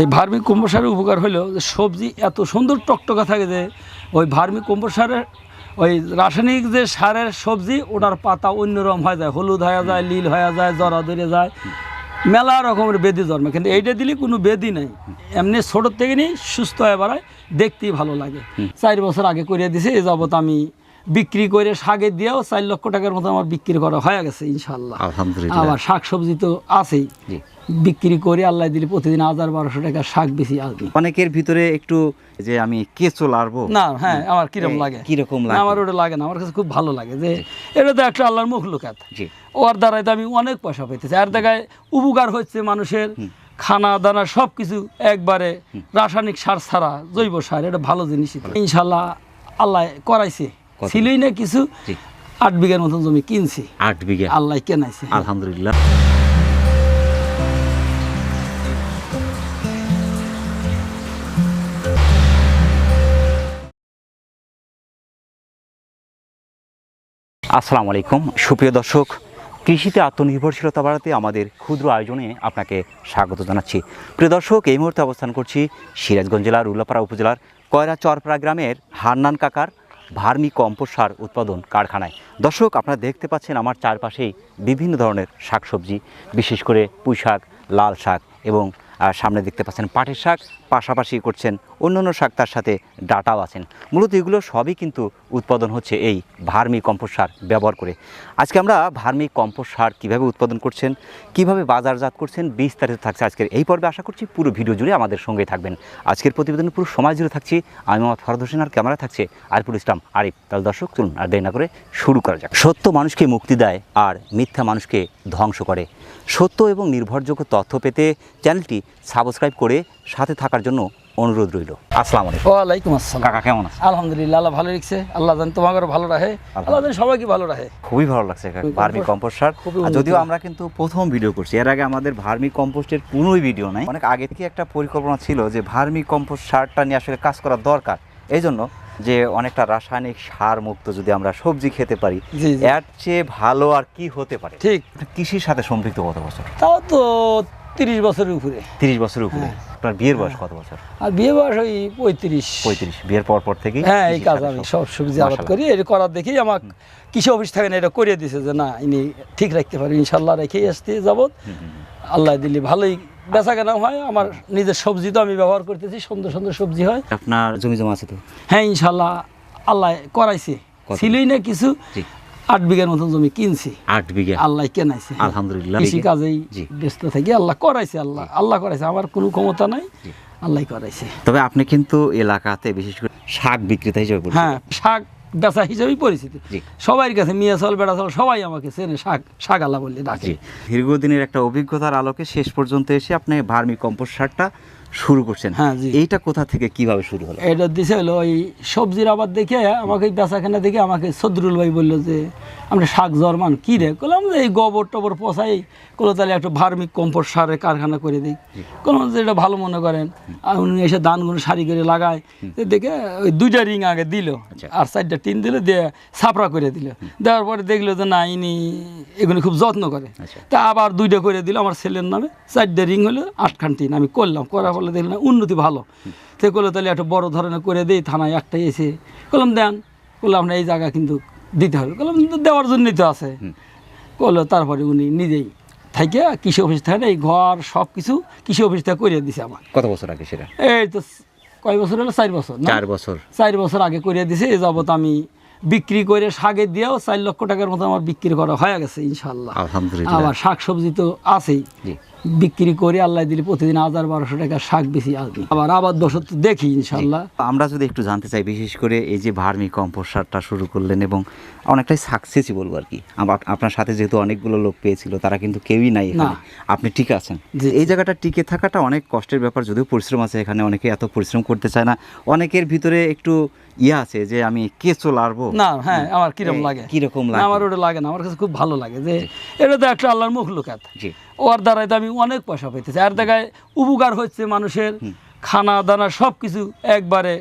এই vermi compost সারের উপকার হলো যে সবজি এত সুন্দর টকটকা থাকে যে ওই ভার্মি কম্পোস্ট সারের ওই রাসায়নিক যে সারের সবজি ওটার পাতা অন্যরকম হয়ে যায় হলুদ হয়ে যায় লীল হয়ে যায় জরা ধরে যায়। মেলা রকমের বেদি জন্মে কিন্তু এইটা দিলে কোনো বেদি নেই। এমনি ছোটোর থেকে নিয়ে সুস্থ হয়ে বেড়ায় দেখতেই ভালো লাগে। চার বছর আগে করে দিছে এ যাবত আমি বিক্রি করে শাকে দিয়েও চার লক্ষ টাকার মতো আমার বিক্রি করা হয়ে গেছে ইনশাল্লাহ আলহামদুলিল্লাহ। আবার শাক সবজি তো আছেই। বিক্রি করে আল্লাহ দিলে প্রতিদিন হাজার বারোশো টাকা শাক বেশি আসবে। অনেকের ভিতরে একটু যে আমি কেঁচো লারবো না হ্যাঁ আমার কীরকম লাগে? কীরকম লাগে? আমার ওটা লাগে না আমার কাছে খুব ভালো লাগে যে এটা তো একটা আল্লাহর মুখ লোকাত জি। ওর দ্বারাই তো আমি অনেক পয়সা পেতেছি আর দেখায় উপকার হচ্ছে মানুষের খানা দানা সব কিছু একবারে রাসায়নিক সার ছাড়া জৈব সার এটা ভালো জিনিস ইনশাল্লাহ আল্লাহ করাইছে? ছিলই না কিছু আট বিঘার মতন জমি কিনছি। আট বিঘা। আল্লাহ কেনাইছে। আলহামদুলিল্লাহ। আসসালামু আলাইকুম। সুপ্রিয় দর্শক কৃষিতে আত্মনির্ভরশীলতা বাড়াতে আমাদের ক্ষুদ্র আয়োজনে আপনাকে স্বাগত জানাচ্ছি। প্রিয় দর্শক এই মুহূর্তে অবস্থান করছি সিরাজগঞ্জ জেলার উল্লাপাড়া উপজেলার কয়রা চরপাড়া গ্রামের হান্নান কাকার ভার্মি কম্পোস্ট সার উৎপাদন কারখানায়। দর্শক, আপনারা দেখতে পাচ্ছেন আমার চারপাশেই বিভিন্ন ধরনের শাকসবজি, বিশেষ করে পুঁই শাক লাল শাক এবং সামনে দেখতে পাচ্ছেন পাটের শাক। পাশাপাশি করছেন অন্যান্য শাক তার সাথে ডাটাও আছেন। মূলত এগুলো সবই কিন্তু উৎপাদন হচ্ছে এই ভার্মি কম্পোস্ট সার ব্যবহার করে। আজকে আমরা ভার্মি কম্পোস্ট সার কীভাবে উৎপাদন করছেন, কীভাবে বাজারজাত করছেন, বিস্তারিত থাকছে আজকের এই পর্বে। আশা করছি পুরো ভিডিও জুড়ে আমাদের সঙ্গে থাকবেন। আজকের প্রতিবেদন পুরো সময় জুড়ে থাকছি। আমি মোহাম্মদ ফরদ হোসেন, আর ক্যামেরা থাকছে আরিফুল ইসলাম। আরিফ, তাহলে দর্শক, চলুন আর দেরি না করে শুরু করা যাক। সত্য মানুষকে মুক্তি দেয় আর মিথ্যা মানুষকে ধ্বংস করে। সত্য এবং নির্ভরযোগ্য তথ্য পেতে চ্যানেলটি সাবস্ক্রাইব করে সাথে থাকার জন্য অনুরোধ রইল। আসসালামু আলাইকুম। ওয়ালাইকুম আসসালাম। কাকা কেমন আছে আলহামদুলিল্লাহ আল্লাহ ভালো রেখছে। আল্লাহ জান তোমাকে ভালো রাখে। আল্লাহ জান সবাইকে ভালো রাখে। খুবই ভালো লাগছে ভার্মি কম্পোস্ট সার। যদিও আমরা কিন্তু প্রথম ভিডিও করছি এর আগে আমাদের ভার্মি কম্পোস্টের কোনোই ভিডিও নাই। অনেক আগে থেকে একটা পরিকল্পনা ছিল যে ভার্মি কম্পোস্ট সারটা নিয়ে আসলে কাজ করা দরকার। এই জন্য যে অনেকটা রাসায়নিক সার মুক্ত যদি আমরা সবজি খেতে পারি এর চেয়ে ভালো আর কি হতে পারে? ঠিক। কৃষির সাথে সম্পৃক্ত কত বছর? তাও তো তিরিশ বছরের উপরে। তিরিশ বছরের উপরে। হ্যাঁ। আপনার বিয়ের বয়স কত বছর? আর বিয়ে বয়স ওই পঁয়ত্রিশ। পঁয়ত্রিশ। বিয়ের পর পর থেকেই? হ্যাঁ এই কাজ আমি সব- সব সবজি আবাদ করি। এটা করার দেখেই আমার কৃষি অফিস থেকে না এটা করিয়ে দিছে যে না ইনি ঠিক রাখতে পারি ইনশাল্লাহ রেখে আসতে যাবত। আল্লাহ দিলে ভালোই বেচা কেনা হয়। আমার নিজের সবজি তো আমি ব্যবহার করতেছি সুন্দর সুন্দর সবজি হয়। আপনার জমি জমা আছে তো? হ্যাঁ ইনশাল্লাহ আল্লাহ করাইছে? ছিলই না কিছু। আট বিঘার মতন জমি কিনছি। আট বিঘা। আল্লাহ কেনাইছে। আলহামদুলিল্লাহ কৃষি কাজেই ব্যস্ত থাকি আল্লাহ করাইছে আল্লাহ আল্লাহ করাইছে। আমার কোনো ক্ষমতা নাই আল্লাহ করাইছে। তবে আপনি কিন্তু এলাকাতে বিশেষ করে শাক বিক্রেতা হিসেবে হ্যাঁ শাক বেচা হিসেবেই পরিচিতি। সবার কাছে মিয়া চল বেড়া চল সবাই আমাকে চেনে শাক শাক আল্লাহ বললে ডাকে। দীর্ঘদিনের একটা অভিজ্ঞতার আলোকে শেষ পর্যন্ত এসে আপনি ভার্মি কম্পোস্ট সারটা শুরু করছেন। হ্যাঁ। এইটা কোথা থেকে কীভাবে শুরু হলো? এটা দিছে হলো ওই সবজির আবাদ দেখে আমাকে বেচাখানা দেখে আমাকে সদরুল ভাই বলল যে আমরা শাক জরমান কী রে? বললাম যে এই গোবর টবর পচাই কোনো তাহলে একটু ভার্মিক কম্পোস্ট সারের কারখানা করে দিই। কোনো যে এটা ভালো মনে করেন। আর উনি এসে ধানগুলো সারি করে লাগায়। দেখে ওই দুইটা রিং আগে দিল আচ্ছা। আর চারটা টিন দিল দিয়ে ছাপড়া করে দিল। দেওয়ার পরে দেখল যে না ইনি এগুলো খুব যত্ন করে। আচ্ছা। তা আবার দুইটা করে দিল আমার ছেলের নামে। চারটে রিং হলো আটখান টিন। আমি করলাম করার ফলে দেখলাম উন্নতি ভালো। সে করল তাহলে একটা বড় ধরনের করে দিই থানায় একটাই এসে। করলাম দেন। করলাম আপনার এই জায়গা কিন্তু দিতে হবে। করলাম দেওয়ার জন্যই তো আছে। করল তারপরে উনি নিজেই থেকে কৃষি অফিস থেকে এই ঘর সব কিছু কৃষি অফিস থেকে করিয়ে দিছে আমার কত বছর আগে সেটা? এই তো কয় বছর হলো? চার বছর চার বছর। চার বছর আগে করিয়ে দিছে এ যাবত আমি বিক্রি করে শাকে দিয়েও চার লক্ষ টাকার মতো আমার বিক্রি করা হয়ে গেছে ইনশাল্লাহ আলহামদুলিল্লাহ। আবার শাক সবজি তো আছেই। বিক্রি করে আল্লাহ দিলে প্রতিদিন হাজার বারোশো টাকা শাক বেশি আসবে আবার আবাদ বছর দেখি ইনশাল্লাহ আমরা যদি একটু জানতে চাই বিশেষ করে এই যে ভার্মি কম্পোস্ট সারটা শুরু করলেন এবং অনেকটাই সাকসেসই বলব আর কি। আপনার সাথে যেহেতু অনেকগুলো লোক পেয়েছিল তারা কিন্তু কেউই নাই এখানে। আপনি ঠিক আছেন? জি। এই জায়গাটা টিকে থাকাটা অনেক কষ্টের ব্যাপার যদিও পরিশ্রম আছে এখানে অনেকে এত পরিশ্রম করতে চায় না। অনেকের ভিতরে একটু ইয়ে আছে যে আমি কেঁচো লারবো না হ্যাঁ আমার কীরকম লাগে? কীরকম লাগে? আমার ওটা লাগে না আমার কাছে খুব ভালো লাগে যে এটা তো একটা আল্লাহর মুখ লোকাত জি। ওর দ্বারাই তো আমি অনেক পয়সা পেতেছি আর দেখায় উপকার হচ্ছে মানুষের খানা দানা সব কিছু একবারে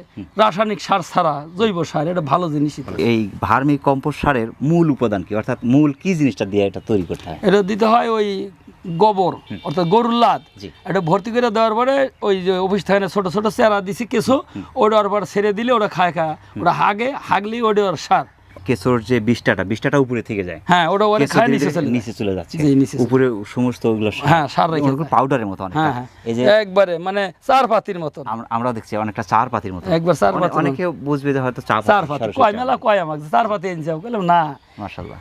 রাসায়নিক সার ছাড়া জৈব সার এটা ভালো জিনিসই তো। এই ভার্মি কম্পোস্ট সারের মূল উপাদান কি? অর্থাৎ মূল কি জিনিসটা দিয়ে এটা তৈরি করতে হয়? এটা দিতে হয় ওই গোবর অর্থাৎ গরুর লাদ। এটা ভর্তি করে দেওয়ার পরে ওই যে অফিস থেকে ছোটো ছোটো চেরা দিছি কেঁচো ওটা ওর পর ছেড়ে দিলে ওটা খায় খায় ওটা হাগে হাগলি ওটা ওর সার। কেঁচোর যে বিষ্ঠাটা বিষ্ঠাটা উপরে থেকে যায়। হ্যাঁ ওটা ওরা খায় নিচে চলে নিচে চলে যাচ্ছে। জি, নিচে উপরে সমস্ত ওগুলো হ্যাঁ, সার রেখে পাউডারের মতো অনেকটা। হ্যাঁ হ্যাঁ। এই যে একবারে মানে চার পাতির মতন আমরা- দেখছি অনেকটা চার পাতির মতো। একবার চার পাতি অনেকে বুঝবে যে হয়তো চা চার পাতি কয় মেলা কয় আমাকে চার পাতি এনে যাও বললাম না। মাশাআল্লাহ।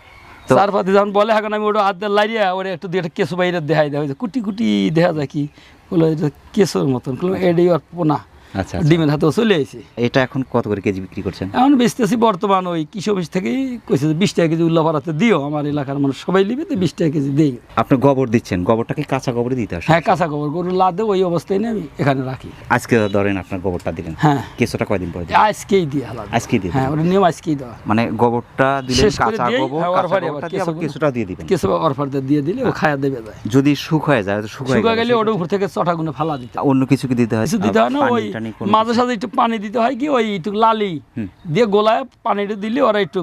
তো চার পাতি যখন বলে এখন আমি ওটা হাত দিয়ে লাইরিয়া ওটা একটু দিয়ে একটা কেঁচো বাইরে দেখাই দেওয়া কুটি কুটি দেখা যায় কি? বলে কেঁচোর মতন। এটাই ওর পোনা। আচ্ছা আচ্ছা। ডিমের হাতেও চলে এসেছে এটা এখন কত করে কেজি বিক্রি করছেন? এখন বেচতেছি বর্তমান ওই কৃষি অফিস থেকেই কইছে যে বিশ টাকা কেজি উল্লাপাড়াতে দিও আমার এলাকার মানুষ সবাই নিবে তো বিশ টাকা কেজি দেই। আপনি গোবর দিচ্ছেন গোবরটাকে কাঁচা গোবরে দিতে আসে? হ্যাঁ কাঁচা গোবর গরু লাদে ওই অবস্থায় নিয়ে আমি এখানে রাখি। আজকে ধরেন আপনার গোবরটা দিলেন। হ্যাঁ। কেঁচোটা কয়দিন পরে? আজকেই দিয়ে আজকেই দিয়ে হ্যাঁ ওটা নিয়ম আজকেই দেওয়া। মানে গোবরটা করে কাঁচা গোবর হ্যাঁ, কাঁচা গোবরটা আবার দিয়ে দিবেন। কিছু অরফারটা দিয়ে দিলে ও খায়া দেবে যায়। যদি শুকায় যায় তো শুকায় শুকা গেলে ওটা উপর থেকে চটাগুলো ফালা দিতে হয়। অন্য কিছু কি দিতে হয়? কিছু দিতে হয় না ওই মাঝে সাঝে একটু পানি দিতে হয় কি ওই একটু লালি। দিয়ে গোলায় পানিটা দিলে ওরা একটু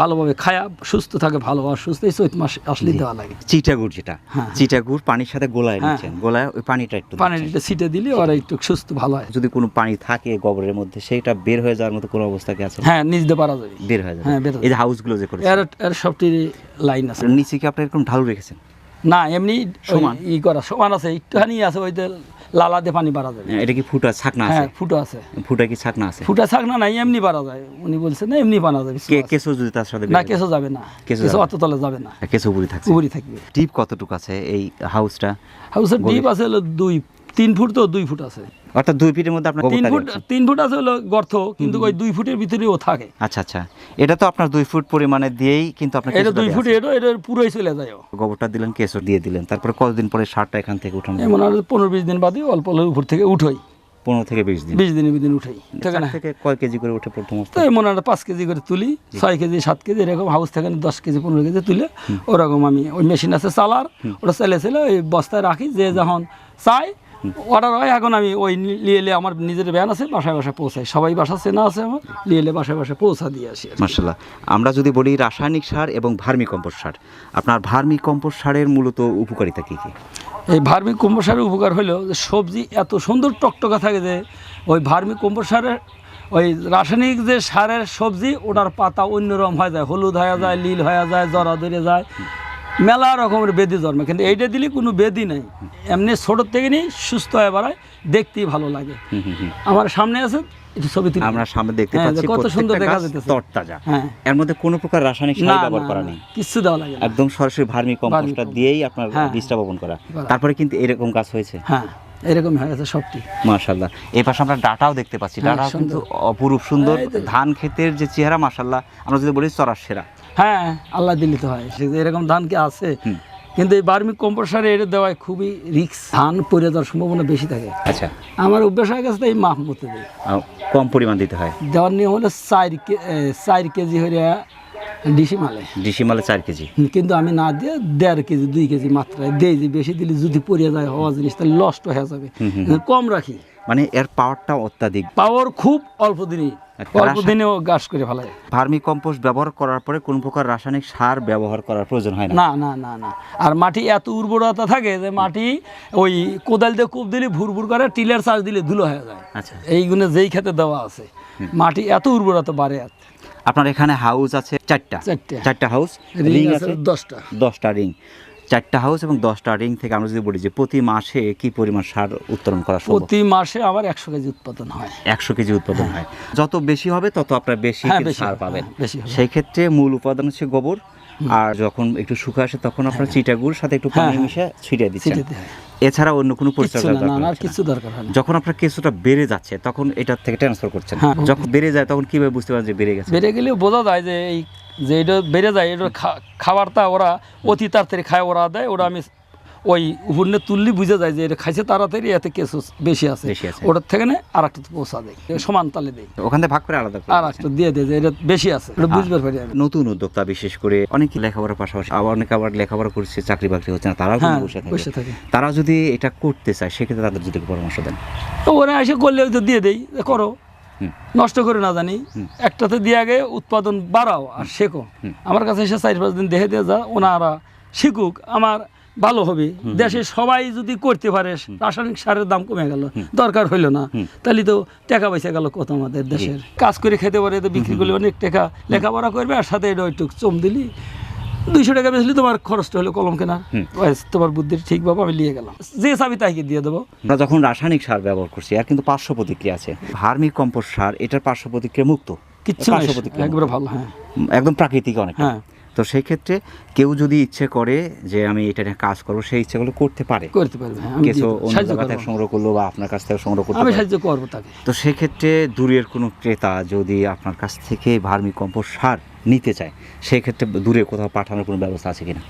ভালোভাবে খায়া সুস্থ থাকে ভালো আর সুস্থ এই চৈত মাস আসলে দেওয়া লাগে। চিটাগুড় যেটা হ্যাঁ। চিটাগুড় পানির সাথে গোলায় হ্যাঁ। নিচ্ছেন গোলায় ওই পানিটা একটু পানিটা দিচ্ছেন। ছিটে দিলে ওরা একটু সুস্থ ভালো হয়। যদি কোনো পানি থাকে গোবরের মধ্যে সেটা বের হয়ে যাওয়ার মতো কোনো অবস্থা কি আছে? হ্যাঁ নিচ দিয়ে পারা যাবে বের হয়ে যাবে। হ্যাঁ, এই যে হাউসগুলো যে করেছেন। এর এর সবটি লাইন আছে। নিচে কি আপনি এরকম ঢালু রেখেছেন? না এমনি সমান? ই করা সমান আছে একটুখানি আছে ওই যে লালা দিয়ে পানি বাড়া যাবে এটা কি ফুটা ছাকনা আছে? হ্যাঁ ফুটো আছে। ফুটা কি ছাকনা আছে? ফুটা ছাকনা নাই এমনি বাড়া যায়। উনি বলছেন না এমনি বানা যাবে কে কেঁচো যদি তার সাথে না কেসো যাবে না। কেঁচো অত তলে যাবে না। কেঁচো উপরে থাকছে। উপরে থাকবে। ডিপ কতটুকু আছে এই হাউসটা? হাউসের ডিপ আছে হলো দুই তিন ফুট তো দুই ফুট আছে। অর্থাৎ দুই ফিটের মধ্যে আপনার তিন ফুট তিন ফুট আছে হলো গর্ত কিন্তু ওই দুই ফুটের ভিতরেও থাকে। আচ্ছা আচ্ছা। এটা তো আপনার দুই ফুট পরিমাণে দিয়েই কিন্তু আপনার এটা দুই ফুট এটা এটা পুরোই চলে যায়। গোবরটা দিলেন কেঁচো দিয়ে দিলেন। তারপরে কতদিন পরে সারটা এখান থেকে উঠানো এমন মনে হয় পনেরো বিশ দিন বাদে অল্প অল্প উপর থেকে উঠোই। পনেরো থেকে বিশ দিন। বিশ দিনে বিশ দিন উঠাই থেকে কয় কেজি করে উঠে প্রথম তো অবস্থায় এই মনে হয় পাঁচ কেজি করে তুলি ছয় কেজি সাত কেজি এরকম হাউস থেকে দশ কেজি পনেরো কেজি তুলে ওরকম আমি ওই মেশিন আছে চালার ওটা চালে ছেলে ওই বস্তায় রাখি যে যখন চাই অর্ডার হয় এখন আমি ওই নিয়ে এলে আমার নিজের ব্যান আছে বাসায় বাসায় পৌঁছাই। সবাই বাসা চেনা আছে আমার নিয়ে এলে বাসায় বাসায় পৌঁছা দিয়ে আসি মার্শাল্লাহ আমরা যদি বলি রাসায়নিক সার এবং ভার্মি কম্পোস্ট সার আপনার ভার্মি কম্পোস্ট সারের মূলত উপকারিতা কী কী? এই ভার্মি কম্পোস্ট সারের উপকার হলো যে সবজি এত সুন্দর টকটকা থাকে যে ওই ভার্মি কম্পোস্ট সারের ওই রাসায়নিক যে সারের সবজি ওটার পাতা অন্যরকম হয়ে যায় হলুদ হয়ে যায় নীল হয়ে যায় জরা ধরে যায়। মেলা রকমের বেদি জন্মে কিন্তু এইটা দিলে কোনো বেদি নেই। এমনি ছোটোর থেকে নিয়ে সুস্থ হয়ে বেড়ায় দেখতেই ভালো লাগে। আমার সামনে আছে একটু ছবি তুলি। আমরা সামনে দেখতে হ্যাঁ, পাচ্ছি কত সুন্দর দেখা গাছ তরতাজা। হ্যাঁ। এর মধ্যে কোনো প্রকার রাসায়নিক সার ব্যবহার করা নেই। কিচ্ছু দেওয়া লাগে একদম সরাসরি ভার্মি কম্পোস্টটা দিয়েই আপনার হ্যাঁ। বীজটা বপন করা। তারপরে কিন্তু এরকম গাছ হয়েছে। হ্যাঁ এরকম হয়ে গেছে সবটি। মাশাল্লাহ এই পাশে আমরা ডাটাও দেখতে পাচ্ছি। ডাটা কিন্তু অপরূপ সুন্দর ধান ক্ষেতের যে চেহারা মাশাল্লাহ আমরা যদি বলি চরার সেরা। হ্যাঁ আল্লাহ দিলে তো হয়। সে এরকম ধান কি আছে? কিন্তু এই বার্মি কম্পোস্ট সারে এটা দেওয়ায় খুবই রিক্স ধান পড়ে যাওয়ার সম্ভাবনা বেশি থাকে। আচ্ছা। আমার অভ্যাস হয়ে গেছে এই মাপ মতো দিই কম পরিমাণ দিতে হয়। দেওয়ার নিয়ম হলো চার কে- চার কেজি হলে ডিসি মালে ডিসিমালে চার কেজি। কিন্তু আমি না দিয়ে দেড় কেজি দুই কেজি মাত্রায় দেই যে বেশি দিলে যদি পড়ে যায় হওয়া জিনিস তাহলে লষ্ট হয়ে যাবে। কম রাখি। মানে এর পাওয়ারটা অত্যাধিক। পাওয়ার খুব অল্প দিনই। অল্প দিনেও গাছ করে ভার্মি কম্পোস্ট ব্যবহার করার পরে কোন প্রকার রাসায়নিক সার ব্যবহার করার প্রয়োজন হয় না। না না না আর মাটি এত উর্বরতা থাকে যে মাটি ওই কোদাল দিয়ে কূপ দিলে ভুর ভুর করে টিলের চাষ দিলে ধুলো হয়ে যায়। আচ্ছা। এইগুলো যেই খেতে দেওয়া আছে। মাটি এত উর্বরতা বাড়ে আপনার এখানে হাউস আছে চারটা। চারটে। হাউস রিং আছে দশটা। দশটা রিং। চারটা হাউস এবং দশটা রিং থেকে আমরা যদি বলি যে প্রতি মাসে কি পরিমাণ সার উত্তোলন করা সম্ভব? প্রতি মাসে আবার একশো কেজি উৎপাদন হয়। একশো কেজি উৎপাদন হয়। যত বেশি হবে তত আপনার বেশি হ্যাঁ, সার পাবেন। হ্যাঁ, সেই ক্ষেত্রে মূল উপাদান হচ্ছে গোবর। আর যখন একটু শুকা আসে তখন আপনার চিটাগুড় সাথে একটু পানি হ্যাঁ, মিশে ছিটিয়ে দিচ্ছেন। এছাড়া অন্য কোনো পরিচর্যা দরকার না, আর কিছু দরকার হয় যখন আপনার কেসটা বেড়ে যাচ্ছে তখন এটার থেকে ট্রান্সফার করছেন। হ্যাঁ। যখন বেড়ে যায় তখন কীভাবে বুঝতে পারেন যে বেড়ে গেছে? বেড়ে গেলেও বোঝা যায় যে এই যে এটা বেড়ে যায় এটা খাবারটা ওরা অতি তাড়াতাড়ি খায় ওরা দেয় ওরা আমি ওই উপরে তুললি বুঝে যায় যে এটা খাইছে তাড়াতাড়ি এতে কেসু বেশি আছে। বেশি আছে। ওটার থেকে না আর একটা পৌঁছা দেয় সমান তালে দেয়। ওখান থেকে ভাগ করে আলাদা আর একটা দিয়ে দেয় যে এটা বেশি আছে এটা বুঝবার পারি নতুন উদ্যোক্তা বিশেষ করে অনেকে লেখাপড়ার পাশাপাশি আবার অনেকে আবার লেখাপড়া করছে চাকরি বাকরি হচ্ছে না তারাও হ্যাঁ বসে থাকে। তারা যদি এটা করতে চায় সেক্ষেত্রে তাদের যদি পরামর্শ দেন। তো ওরা এসে করলে তো দিয়ে দেই যে করো। নষ্ট করে না জানি। একটাতে দিয়ে আগে উৎপাদন বাড়াও আর শেখো। আমার কাছে এসে চার পাঁচ দিন দেখে দিয়ে যা ওনারা শিখুক। আমার ভালো হবে। দেশে সবাই যদি করতে পারে রাসায়নিক সারের দাম কমে গেল। দরকার হইল না। তাহলে তো টাকা পয়সা গেল কত আমাদের দেশের। কাজ করে খেতে পারে তো বিক্রি করলে অনেক টাকা লেখাপড়া করবে আর সাথে এটা একটু চম দিলি। দুইশো টাকা বেচলি তোমার খরচটা হলো কলম কেনা তোমার বুদ্ধির ঠিক বাবা আমি নিয়ে গেলাম। যে চাবি তাইকে দিয়ে দেবো। আমরা যখন রাসায়নিক সার ব্যবহার করছি আর কিন্তু পার্শ্ব প্রতিক্রিয়া আছে। ভার্মি কম্পোস্ট সার এটার পার্শ্ব প্রতিক্রিয়া মুক্ত? কিচ্ছু একবারে ভালো হ্যাঁ। একদম প্রাকৃতিক অনেক হ্যাঁ। তো সেই ক্ষেত্রে কেউ যদি ইচ্ছে করে যে আমি এটা নিয়ে কাজ করব সেই ইচ্ছেগুলো করতে পারে। করতে পারবে হ্যাঁ কিছু অন্য সাহায্য জায়গা থেকে সংগ্রহ করল বা আপনার কাছ থেকে সংগ্রহ করতে আমি সাহায্য করব তাকে। তো সেক্ষেত্রে দূরের কোনো ক্রেতা যদি আপনার কাছ থেকে ভার্মি কম্পোস্ট সার নিতে চায় সেক্ষেত্রে দূরে কোথাও পাঠানোর কোনো ব্যবস্থা আছে কিনা?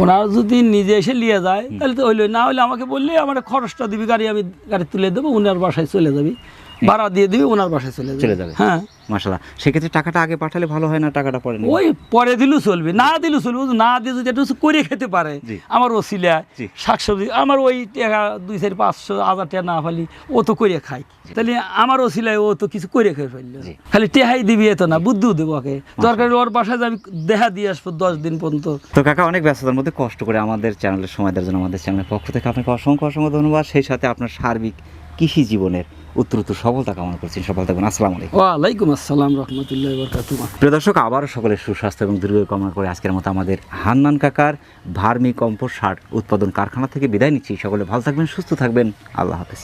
ওনারা যদি নিজে এসে নিয়ে যায় তাহলে তো হইল না হলে আমাকে বললে আমার খরচটা দিবি গাড়ি আমি গাড়ি তুলে দেবো ওনার বাসায় চলে যাবি। ভাড়া দিয়ে দিবি ওনার বাসায় চলে যাবে। চলে যাবে। হ্যাঁ। মাসাল্লাহ সেক্ষেত্রে টাকাটা আগে পাঠালে ভালো হয় না টাকাটা পরে? ওই পরে দিলেও চলবে না দিলেও চলবে। না দিয়ে যদি একটু করে খেতে পারে। আমার ওসিলা। শাকসবজি আমার ওই টাকা দুই চারি পাঁচশো হাজার টাকা না হলে ও তো করে খাই তাহলে আমার ওসিলায় ও তো কিছু করে খেয়ে ফেলল। খালি টেহাই দিবি এত না বুদ্ধিও দেবো ওকে। দরকার ওর বাসায় আমি দেখা দিয়ে আসব দশ দিন পর্যন্ত। তো কাকা অনেক ব্যস্ততার মধ্যে কষ্ট করে আমাদের চ্যানেলের সময় দেওয়ার জন্য আমাদের চ্যানেলের পক্ষ থেকে আপনাকে অসংখ্য অসংখ্য ধন্যবাদ। সেই সাথে আপনার সার্বিক কৃষি জীবনের উত্তরোত্তর সফলতা কামনা করছি সফল থাকবেন। আসসালামু আলাইকুম। ওয়ালাইকুম আসসালাম রহমতুল্লাহ বরকাতুমা প্রিয় দর্শক আবারও সকলের সুস্বাস্থ্য এবং দীর্ঘ কামনা করে আজকের মতো আমাদের হান্নান কাকার ভার্মি কম্পোস্ট সার উৎপাদন কারখানা থেকে বিদায় নিচ্ছি। সকলে ভালো থাকবেন সুস্থ থাকবেন। আল্লাহ হাফেজ।